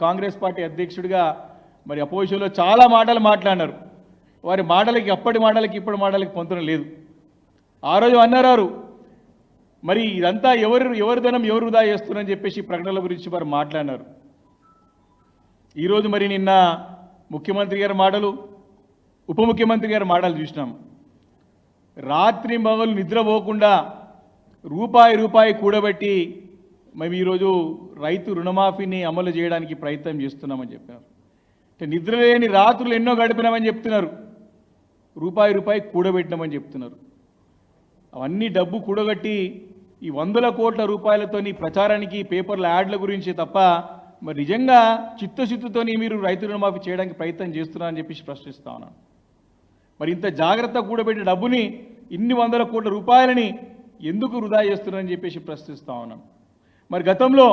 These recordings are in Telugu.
కాంగ్రెస్ పార్టీ అధ్యక్షుడిగా మరి అపోజిషన్లో చాలా మాటలు మాట్లాడినారు. వారి మాటలకి అప్పటి మాటలకి ఇప్పటి మాటలకి పొంతన లేదు. ఆ రోజు అన్నారు మరి ఇదంతా ఎవరు ఎవరి ధనం ఎవరు వృధా చేస్తున్నారని చెప్పేసి ప్రకటనల గురించి వారు మాట్లాడినారు. ఈరోజు మరి నిన్న ముఖ్యమంత్రి గారి మాటలు ఉప ముఖ్యమంత్రి గారి మాటలు చూసినాం. రాత్రి మగలు నిద్రపోకుండా రూపాయి రూపాయి కూడబెట్టి మేము ఈరోజు రైతు రుణమాఫీని అమలు చేయడానికి ప్రయత్నం చేస్తున్నామని చెప్పారు. అంటే నిద్ర లేని రాత్రులు ఎన్నో గడిపినామని చెప్తున్నారు. రూపాయి రూపాయి కూడబెట్టినామని చెప్తున్నారు. అవన్నీ డబ్బు కూడగట్టి ఈ వందల కోట్ల రూపాయలతోని ప్రచారానికి పేపర్ల యాడ్ల గురించి తప్ప మరి నిజంగా చిత్తశుద్ధితో మీరు రైతు రుణమాఫీ చేయడానికి ప్రయత్నం చేస్తున్నారని చెప్పేసి ప్రశ్నిస్తా ఉన్నాను. మరి ఇంత జాగ్రత్త కూడబెట్టిన డబ్బుని ఇన్ని వందల కోట్ల రూపాయలని ఎందుకు వృధా చేస్తున్నారని చెప్పేసి ప్రశ్నిస్తా ఉన్నాను. మరి గతంలో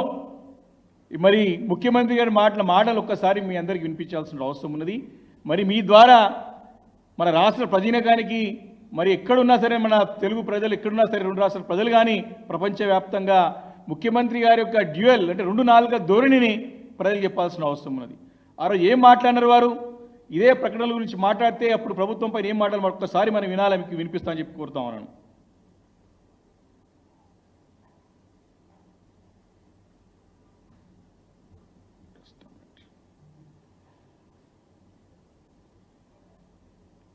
మరి ముఖ్యమంత్రి గారి మాటల మాటలు ఒక్కసారి మీ అందరికీ వినిపించాల్సిన అవసరం ఉన్నది. మరి మీ ద్వారా మన రాష్ట్ర ప్రజీనకానికి మరి ఎక్కడున్నా సరే మన తెలుగు ప్రజలు ఎక్కడున్నా సరే రెండు రాష్ట్రాల ప్రజలు కానీ ప్రపంచవ్యాప్తంగా ముఖ్యమంత్రి గారి యొక్క డ్యూయల్ అంటే రెండు నాలుగు ధోరణిని ప్రజలు చెప్పాల్సిన అవసరం ఉన్నది. ఆ రోజు ఏం మాట్లాడినారు వారు? ఇదే ప్రకటనల గురించి మాట్లాడితే అప్పుడు ప్రభుత్వంపై ఏం మాట్లాడాలి ఒక్కసారి మనం వినాలి మీకు వినిపిస్తామని చెప్పి కోరుతా ఉన్నాను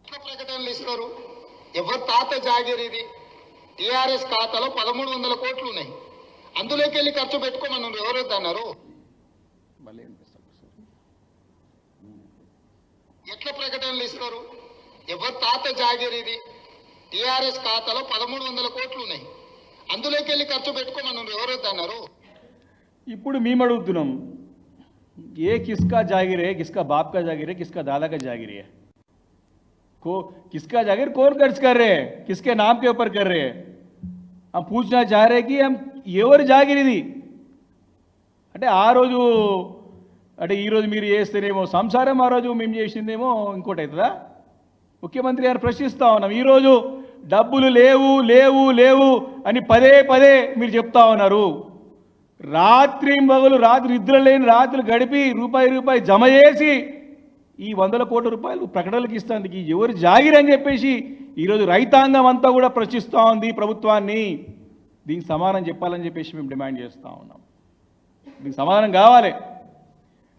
ఎట్లా చేస్తున్నారు? ఎవరి తాత జాగీర్ ఇది? టిఆర్ఎస్ ఖాతాలో పదమూడు వందల కోట్లు ఉన్నాయి అందులోకి వెళ్ళి ఖర్చు పెట్టుకోమని అన్నారు ఎట్లా ప్రకటనలు ఇస్తారు? ఎవరి తాత జాగీర్ ఇది? టిఆర్ఎస్ ఖాతాలో పదమూడు వందల కోట్లు ఉన్నాయి అందులోకి వెళ్ళి ఖర్చు పెట్టుకోమని అన్నారు ఇప్పుడు మేము అడుగుతున్నాం. ఏ కిస్కా జాగిరే కిస్కా బాప్కా జాగిరే కిస్కా దాదాకా జాగిరే? का जागीर है को किसका जागीर कौन खर्च कर रहे हैं किसके नाम के ऊपर कर रहे हैं हम पूछना चाह रहे हैं कि हम ఎవరు జాగిర్ ఇది అంటే ఆ రోజు అంటే ఈ రోజు మీరు చేస్తేనేమో సంసారం ఆ రోజు మేము చేసిందేమో ఇంకోటి అవుతుందా ముఖ్యమంత్రి గారు ప్రశ్నిస్తా ఉన్నాం ఈరోజు డబ్బులు లేవు లేవు లేవు అని పదే పదే మీరు చెప్తా ఉన్నారు రాత్రి మగలు రాత్రి నిద్ర లేని రాత్రులు గడిపి రూపాయి రూపాయి జమ చేసి ఈ వందల కోట్ల రూపాయలు ప్రకటనలకు ఇస్తానికి ఎవరు జాగిరని చెప్పేసి ఈరోజు రైతాంగం అంతా కూడా ప్రశ్నిస్తూ ఉంది ప్రభుత్వాన్ని. దీనికి సమాధానం చెప్పాలని చెప్పేసి మేము డిమాండ్ చేస్తూ ఉన్నాం. దీనికి సమాధానం కావాలి.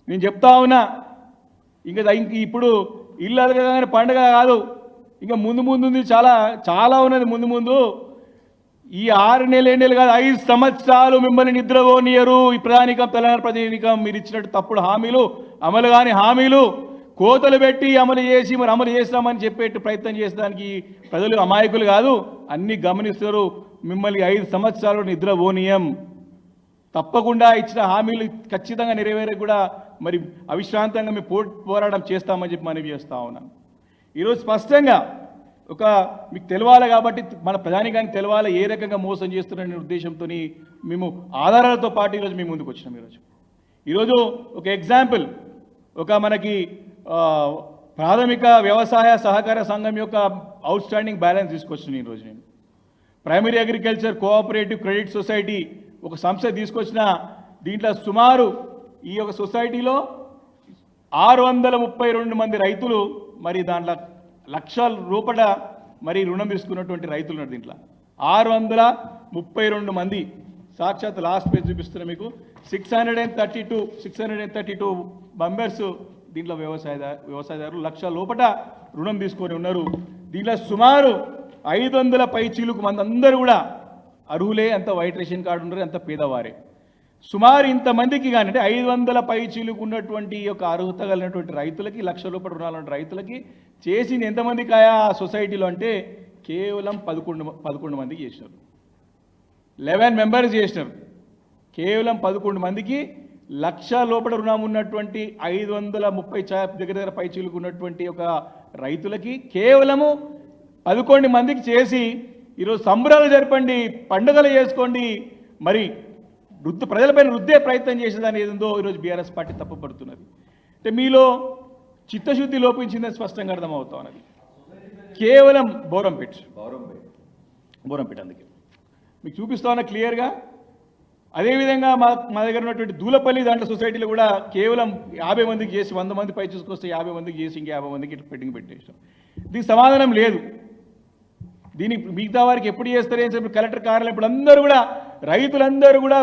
నేను చెప్తా ఉన్నా ఇంకా ఇప్పుడు ఇల్లు అదే పండగ కాదు. ఇంకా ముందు ముందుంది చాలా చాలా ఉన్నది ముందు ముందు. ఈ ఆరు నెలలు ఏడు నెలలు కాదు ఐదు సంవత్సరాలు మిమ్మల్ని నిద్రపోనియరు. ఈ ప్రధానికం తెలంగాణ ప్రజానికం మీరు ఇచ్చినట్టు తప్పుడు హామీలు అమలు కాని హామీలు. కోతలు పెట్టి అమలు చేసి మరి అమలు చేస్తామని చెప్పేట్టు ప్రయత్నం చేసేదానికి ప్రజలు అమాయకులు కాదు అన్ని గమనిస్తారు మిమ్మల్ని ఐదు సంవత్సరాలు నిద్ర నిద్రపోనీయం తప్పకుండా ఇచ్చిన హామీలు ఖచ్చితంగా నెరవేరే కూడా మరి అవిశ్రాంతంగా మేము పో పోరాటం చేస్తామని చెప్పి మనవి చేస్తూ ఉన్నాను ఈరోజు స్పష్టంగా ఒక మీకు తెలవాలి కాబట్టి మన ప్రధానికానికి తెలవాలి ఏ రకంగా మోసం చేస్తున్నారనే ఉద్దేశంతో మేము ఆధారాలతో పాటు ఈరోజు మేము ముందుకు వచ్చినాం ఈరోజు. ఈరోజు ఒక ఎగ్జాంపుల్ ఒక మనకి ప్రాథమిక వ్యవసాయ సహకార సంఘం యొక్క అవుట్ స్టాండింగ్ బ్యాలెన్స్ తీసుకొచ్చిన ఈరోజు నేను. Primary agriculture cooperative credit society ఒక సంస్థ తీసుకొచ్చిన దీంట్లో సుమారు ఈ యొక్క సొసైటీలో ఆరు వందల ముప్పై రెండు మంది రైతులు మరి దాంట్లో లక్షల రూపట మరి రుణం తీసుకున్నటువంటి రైతులు ఉన్నారు దీంట్లో. ఆరు వందల ముప్పై రెండు మంది. సాక్షాత్ లాస్ట్ పేజ్ చూపిస్తున్నా మీకు. Six hundred and thirty two six hundred and thirty two members దీంట్లో వ్యవసాయదారు వ్యవసాయదారులు లక్ష లోపట రుణం తీసుకొని ఉన్నారు. దీంట్లో సుమారు ఐదు వందల పై చీలుకు మంది అందరూ కూడా అర్హులే అంత వైట్ రేషన్ కార్డు ఉన్నారు అంత పేదవారే. సుమారు ఇంతమందికి కానీ అంటే ఐదు వందల పైచీలకు ఉన్నటువంటి యొక్క అర్హత కలిగినటువంటి రైతులకి లక్ష రూపాయల రుణాలు రైతులకి చేసింది ఎంతమందికి ఆయా ఆ సొసైటీలో అంటే కేవలం పదకొండు మ- పదకొండు మందికి చేసినారు. లెవెన్ మెంబర్స్ చేసినారు. కేవలం పదకొండు మందికి లక్ష లోపల రుణం ఉన్నటువంటి ఐదు వందల ముప్పై దగ్గర దగ్గర పై ఉన్నటువంటి ఒక రైతులకి కేవలము పదకొండు మందికి చేసి ఈరోజు సంబరాలు జరపండి పండుగలు చేసుకోండి మరి వృద్ధి ప్రజలపైన రుద్దే ప్రయత్నం చేసేదాన్ని ఏదో ఈరోజు బీఆర్ఎస్ పార్టీ తప్పుపడుతున్నది. అంటే మీలో చిత్తశుద్ధి లోపించిందని స్పష్టంగా అర్థమవుతా ఉన్నది. కేవలం బోరంపేట్. బోరంపేట్ అందుకే. మీకు చూపిస్తా ఉన్నా క్లియర్గా? అదేవిధంగా మా మా దగ్గర ఉన్నటువంటి దూలపల్లి దాంట్లో సొసైటీలో కూడా కేవలం యాభై మందికి చేసి వంద మంది పై చూసుకొస్తే యాభై మందికి చేసి ఇంకా యాభై మందికి ఇట్లా పెట్టింగ్ పెట్టేసాం. దీనికి సమాధానం లేదు. దీనికి మిగతా వారికి ఎప్పుడు చేస్తారని చెప్పి కలెక్టర్ కార్యాలయం ఇప్పుడు అందరూ కూడా రైతులందరూ కూడా